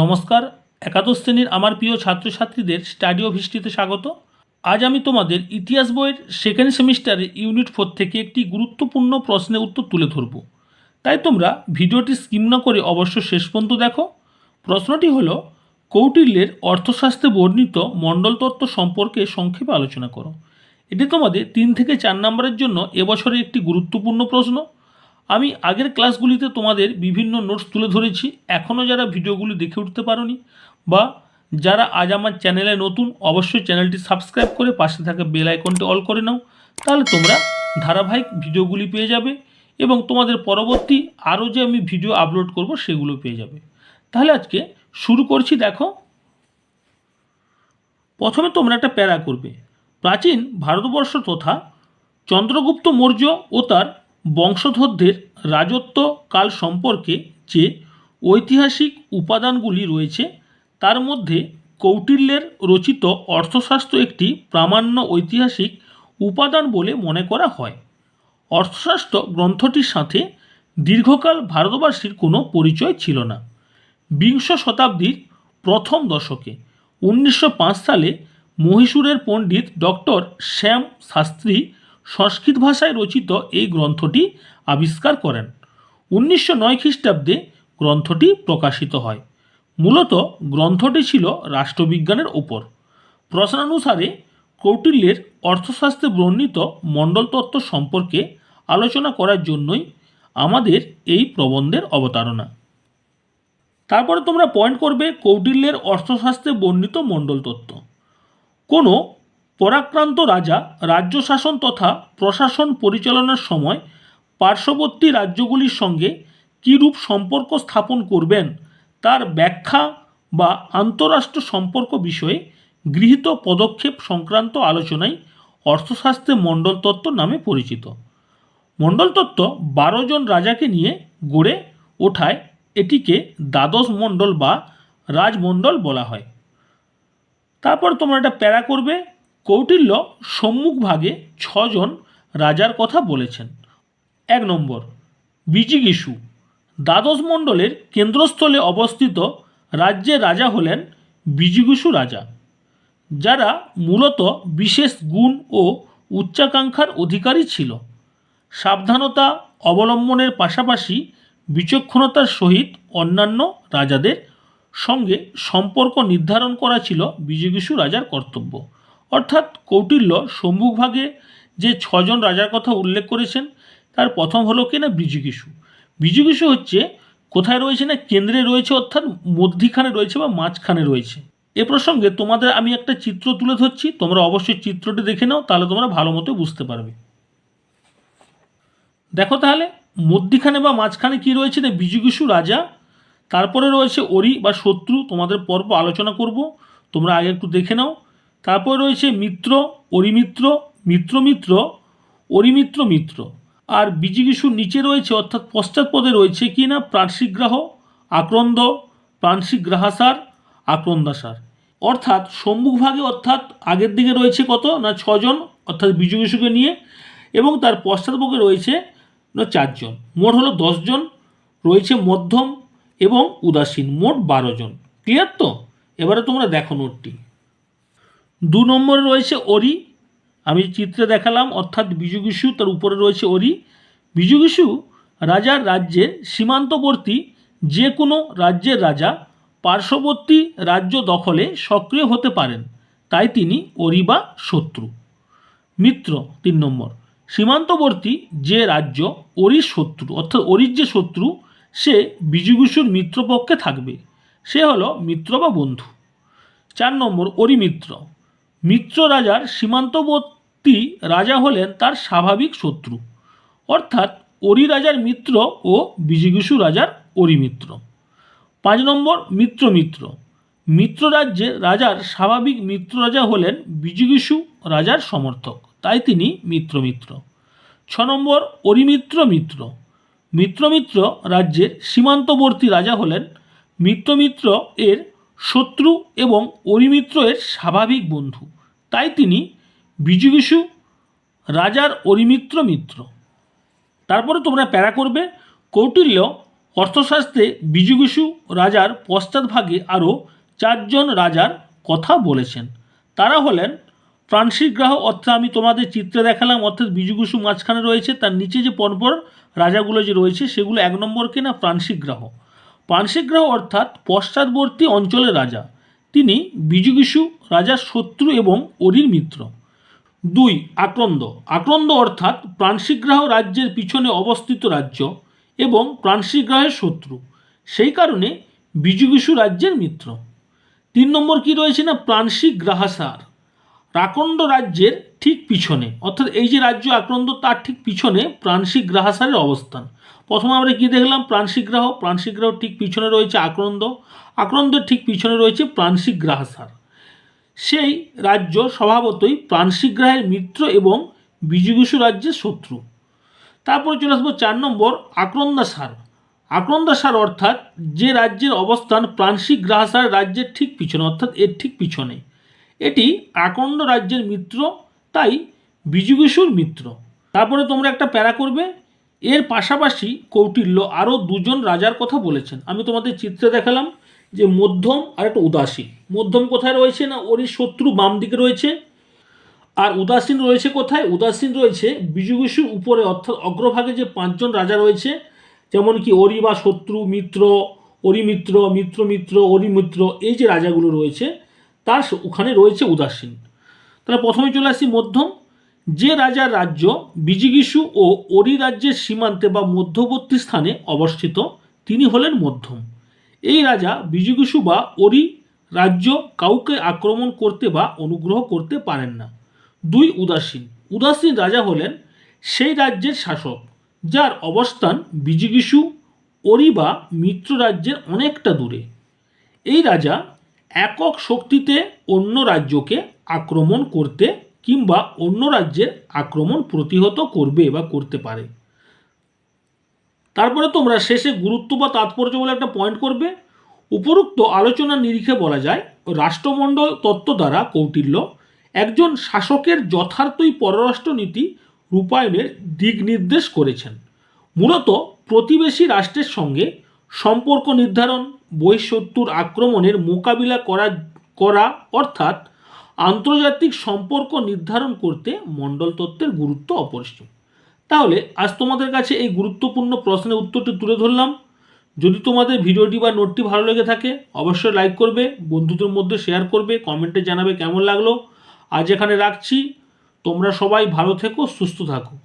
নমস্কার, একাদশ শ্রেণির আমার প্রিয় ছাত্রছাত্রীদের স্টাডি অফ হিস্ট্রিতে স্বাগত। আজ আমি তোমাদের ইতিহাস বইয়ের সেকেন্ড সেমিস্টারে ইউনিট ফোর থেকে একটি গুরুত্বপূর্ণ প্রশ্নের উত্তর তুলে ধরব। তাই তোমরা ভিডিওটি স্কিম না করে অবশ্য শেষ পর্যন্ত দেখো। প্রশ্নটি হল, কৌটিল্যের অর্থশাস্ত্রে বর্ণিত মণ্ডলতত্ত্ব সম্পর্কে সংক্ষেপে আলোচনা করো। এটি তোমাদের তিন থেকে চার নম্বরের জন্য এবছরের একটি গুরুত্বপূর্ণ প্রশ্ন। আমি আগের ক্লাসগুলিতে তোমাদের বিভিন্ন নোটস তুলে ধরেছি, এখনও যারা ভিডিওগুলি দেখে উঠতে পারোনি বা যারা আজ আমার চ্যানেলে নতুন, অবশ্যই চ্যানেলটি সাবস্ক্রাইব করে পাশে থাকা বেল আইকনটি অল করে নাও, তাহলে তোমরা ধারাবাহিক ভিডিওগুলি পেয়ে যাবে এবং তোমাদের পরবর্তী আরও যে আমি ভিডিও আপলোড করব সেগুলো পেয়ে যাবে। তাহলে আজকে শুরু করছি, দেখো। প্রথমে তোমরা একটা প্যারা করবে। প্রাচীন ভারতবর্ষ তথা চন্দ্রগুপ্ত মৌর্য ও তার বংশধরদের রাজত্ব কাল সম্পর্কে যে ঐতিহাসিক উপাদানগুলি রয়েছে, তার মধ্যে কৌটিল্যের রচিত অর্থশাস্ত্র একটি প্রামাণ্য ঐতিহাসিক উপাদান বলে মনে করা হয়। অর্থশাস্ত্র গ্রন্থটির সাথে দীর্ঘকাল ভারতবাসীর কোনো পরিচয় ছিল না। বিংশ শতাব্দীর প্রথম দশকে, উনিশশো পাঁচ সালে মহীশূরের পণ্ডিত ডক্টর শ্যাম শাস্ত্রী সংস্কৃত ভাষায় রচিত এই গ্রন্থটি আবিষ্কার করেন। উনিশশো নয় খ্রিস্টাব্দে গ্রন্থটি প্রকাশিত হয়। মূলত গ্রন্থটি ছিল রাষ্ট্রবিজ্ঞানের ওপর প্রশ্নানুসারে কৌটিল্যের অর্থশাস্ত্রে বর্ণিত মণ্ডল তত্ত্ব সম্পর্কে আলোচনা করার জন্যই আমাদের এই প্রবন্ধের অবতারণা। তারপরে তোমরা পয়েন্ট করবে কৌটিল্যের অর্থশাস্ত্রে বর্ণিত মণ্ডল তত্ত্ব। কোনো পরাক্রান্ত রাজা, রাজ্য শাসন তথা প্রশাসন পরিচালনার সময় পার্শ্ববর্তী রাজ্যগুলির সঙ্গে কীরূপ সম্পর্ক স্থাপন করবেন, তার ব্যাখ্যা বা আন্তঃরাষ্ট্র সম্পর্ক বিষয়ে গৃহীত পদক্ষেপ সংক্রান্ত আলোচনায় অর্থশাস্ত্রে মণ্ডল তত্ত্ব নামে পরিচিত। মণ্ডল তত্ত্ব বারো জন রাজাকে নিয়ে গড়ে ওঠায় এটিকে দ্বাদশ মণ্ডল বা রাজমণ্ডল বলা হয়। তারপর তোমরা একটা প্যারা করবে কৌটিল্য সম্মুখভাগে ছজন রাজার কথা বলেছেন। এক নম্বর, বিজিগিসু, দ্বাদশ মণ্ডলের কেন্দ্রস্থলে অবস্থিত রাজ্যের রাজা হলেন বিজিগিসু রাজা, যারা মূলত বিশেষ গুণ ও উচ্চাকাঙ্ক্ষার অধিকারী ছিল। সাবধানতা অবলম্বনের পাশাপাশি বিচক্ষণতার সহিত অন্যান্য রাজাদের সঙ্গে সম্পর্ক নির্ধারণ করা ছিল বিজয়গিসু রাজার কর্তব্য। অর্থাৎ কৌটিল্য সম্মুখভাগে যে ছজন রাজার কথা উল্লেখ করেছেন, তার প্রথম হলো কি না বিজুগিসু বিজুগিসু হচ্ছে কোথায় রয়েছে না কেন্দ্রে রয়েছে, অর্থাৎ মধ্যিখানে রয়েছে বা মাঝখানে রয়েছে? এ প্রসঙ্গে তোমাদের আমি একটা চিত্র তুলে ধরছি, তোমরা অবশ্যই চিত্রটি দেখে নাও, তাহলে তোমরা ভালো মতো বুঝতে পারবে। দেখো তাহলে, মধ্যিখানে বা মাঝখানে কি রয়েছে না বিজুগিসু রাজা? তারপরে রয়েছে অরি বা শত্রু, তোমাদের পর্ব আলোচনা করব, তোমরা আগে একটু দেখে নাও। তারপরে রয়েছে মিত্র, অরিমিত্র মিত্র মিত্র অরিমিত্র মিত্র আর বিজিগিসুর নিচে রয়েছে, অর্থাৎ পশ্চাৎপদে রয়েছে কি না? প্রাণশিগ্রাহ আক্রন্দ প্রাণশিগ্রাহাসার আক্রন্দাসার। অর্থাৎ সম্মুখভাগে অর্থাৎ আগের দিকে রয়েছে কত? না, ছজন, অর্থাৎ বিজুগিসুকে নিয়ে। এবং তার পশ্চাৎপদে রয়েছে, না, চারজন। মোট হলো দশজন, রয়েছে মধ্যম এবং উদাসীন, মোট বারো জন ক্লিয়ার তো? এবারে তোমরা দেখো নোটটি। দু নম্বরে রয়েছে অরি। আমি চিত্রে দেখালাম, অর্থাৎ বিজুগিসু তার উপরে রয়েছে অরি। বিজুগিসু রাজার রাজ্যের সীমান্তবর্তী যে কোনো রাজ্যের রাজা পার্শ্ববর্তী রাজ্য দখলে সক্রিয় হতে পারেন, তাই তিনি অরি বা শত্রু। মিত্র, তিন নম্বর। সীমান্তবর্তী যে রাজ্য অরির শত্রু, অর্থাৎ অরির যে শত্রু, সে বিজুগুসুর মিত্রপক্ষে থাকবে। সে হলো মিত্র বা বন্ধু। চার নম্বর, অরিমিত্র। মিত্র রাজার সীমান্তবর্তী রাজা হলেন তার স্বাভাবিক শত্রু। অর্থাৎ অরি রাজার মিত্র ও বিজিগুসু রাজার অরিমিত্র পাঁচ নম্বর, মিত্র মিত্র। মিত্র রাজ্যে রাজার স্বাভাবিক মিত্র রাজা হলেন বিজিগুসু রাজার সমর্থক। তাই তিনি মিত্র মিত্র। ছ নম্বর অরিমিত্র মিত্র মিত্রমিত্র রাজ্যের সীমান্তবর্তী রাজা হলেন। মিত্রমিত্র এর শত্রু এবং অরিমিত্র এর স্বাভাবিক বন্ধু। তাই তিনি বিজুগিসু, রাজার অরিমিত্র মিত্র। তারপরে তোমরা প্যারা করবে, কৌটিল্য অর্থশাস্ত্রে বিজুগিসু রাজার পশ্চাৎভাগে আরও চারজন রাজার কথা বলেছেন। তারা হলেন প্রাণশীগ্রাহ অর্থাৎ আমি তোমাদের চিত্রে দেখালাম, অর্থাৎ বিজুগুসু মাঝখানে রয়েছে, তার নিচে যে পরপর রাজাগুলো যে রয়েছে, সেগুলো এক নম্বরকে না? প্রাণশীগ্রাহ প্রাণশীগ্রাহ অর্থাৎ পশ্চাৎবর্তী অঞ্চলের রাজা। তিনি বিজুগিসু, রাজার শত্রু এবং অরির মিত্র। দুই, আক্রন্দ। আক্রন্দ অর্থাৎ প্রাণশীগ্রাহ রাজ্যের পিছনে অবস্থিত রাজ্য এবং প্রাণশীগ্রাহের শত্রু। সেই কারণে বিজুগিসু রাজ্যের মিত্র। তিন নম্বর কি রয়েছে না? প্রাণশিক গ্রাহাসার রাকণ্ড রাজ্যের ঠিক পিছনে, অর্থাৎ এই যে রাজ্য আক্রান্ত তার ঠিক পিছনে প্রাণশিক গ্রাহাসারের অবস্থান। প্রথমে আমরা কি দেখলাম? প্রাণশিক গ্রাহ প্রাণশিক গ্রাহ ঠিক পিছনে রয়েছে আক্রন্দ আক্রন্দের ঠিক পিছনে রয়েছে প্রাণশিক গ্রাহাসার। সেই রাজ্য স্বভাবতই প্রাণশিক গ্রাহের মিত্র এবং বিজুগুসু রাজ্যের শত্রু। তারপরে চলে আসব চার নম্বর আক্রন্দাসার আক্রন্দাসার অর্থাৎ যে রাজ্যের অবস্থান প্রাণশিক গ্রাহাসার রাজ্যের ঠিক পিছনে, অর্থাৎ এর ঠিক পিছনে। এটি আকণ্ড রাজ্যের মিত্র তাই বিজুগেশুর মিত্র। তারপরে তোমরা একটা প্যারা করবে। এর পাশাপাশি কৌটিল্য আরও দুজন রাজার কথা বলেছেন। আমি তোমাদের চিত্রে দেখালাম যে মধ্যম আর একটা উদাসীন। মধ্যম কোথায় রয়েছে না ওরই শত্রু বাম দিকে রয়েছে? আর উদাসীন রয়েছে কোথায়? উদাসীন রয়েছে বিজুগেশুর উপরে, অর্থাৎ অগ্রভাগে যে পাঁচজন রাজা রয়েছে, যেমন কি অরি বা শত্রু, মিত্র অরিমিত্র মিত্র মিত্র অরিমিত্র এই যে রাজাগুলো রয়েছে, তার ওখানে রয়েছে উদাসীন। তাহলে প্রথমে চলে আসি মধ্যম। যে রাজার রাজ্য বিজিগিসু ও অরি রাজ্যের সীমান্তে বা মধ্যবর্তী স্থানে অবস্থিত, তিনি হলেন মধ্যম। এই রাজা বিজিগিসু বা অরি রাজ্য কাউকে আক্রমণ করতে বা অনুগ্রহ করতে পারেন না। দুই উদাসীন। উদাসীন রাজা হলেন সেই রাজ্যের শাসক, যার অবস্থান বিজিগিসু অরি বা মিত্র রাজ্যের অনেকটা দূরে। এই রাজা একক শক্তিতে অন্য রাজ্যকে আক্রমণ করতে কিংবা অন্য রাজ্যের আক্রমণ প্রতিহত করবে বা করতে পারে। তারপরে তোমরা শেষে গুরুত্ব বা তাৎপর্য বলে একটা পয়েন্ট করবে। উপরোক্ত আলোচনার নিরিখে বলা যায়, রাষ্ট্রমণ্ডল তত্ত্ব দ্বারা কৌটিল্য একজন শাসকের যথার্থই পররাষ্ট্রনীতি রূপায়ণের দিক নির্দেশ করেছেন। মূলত প্রতিবেশী রাষ্ট্রের সঙ্গে সম্পর্ক নির্ধারণ বহিঃশত্রুর আক্রমণের মোকাবিলা করা করা অর্থাৎ আন্তর্জাতিক সম্পর্ক নির্ধারণ করতে মণ্ডল তত্ত্বের গুরুত্ব অপরিসীম। তাহলে আজ তোমাদের কাছে এই গুরুত্বপূর্ণ প্রশ্নের উত্তরটি তুলে ধরলাম। যদি তোমাদের ভিডিওটি বা নোটটি ভালো লেগে থাকে, অবশ্যই লাইক করবে, বন্ধুদের মধ্যে শেয়ার করবে, কমেন্টে জানাবে কেমন লাগল। আজ এখানে রাখছি। তোমরা সবাই ভালো থেকো, সুস্থ থাকো।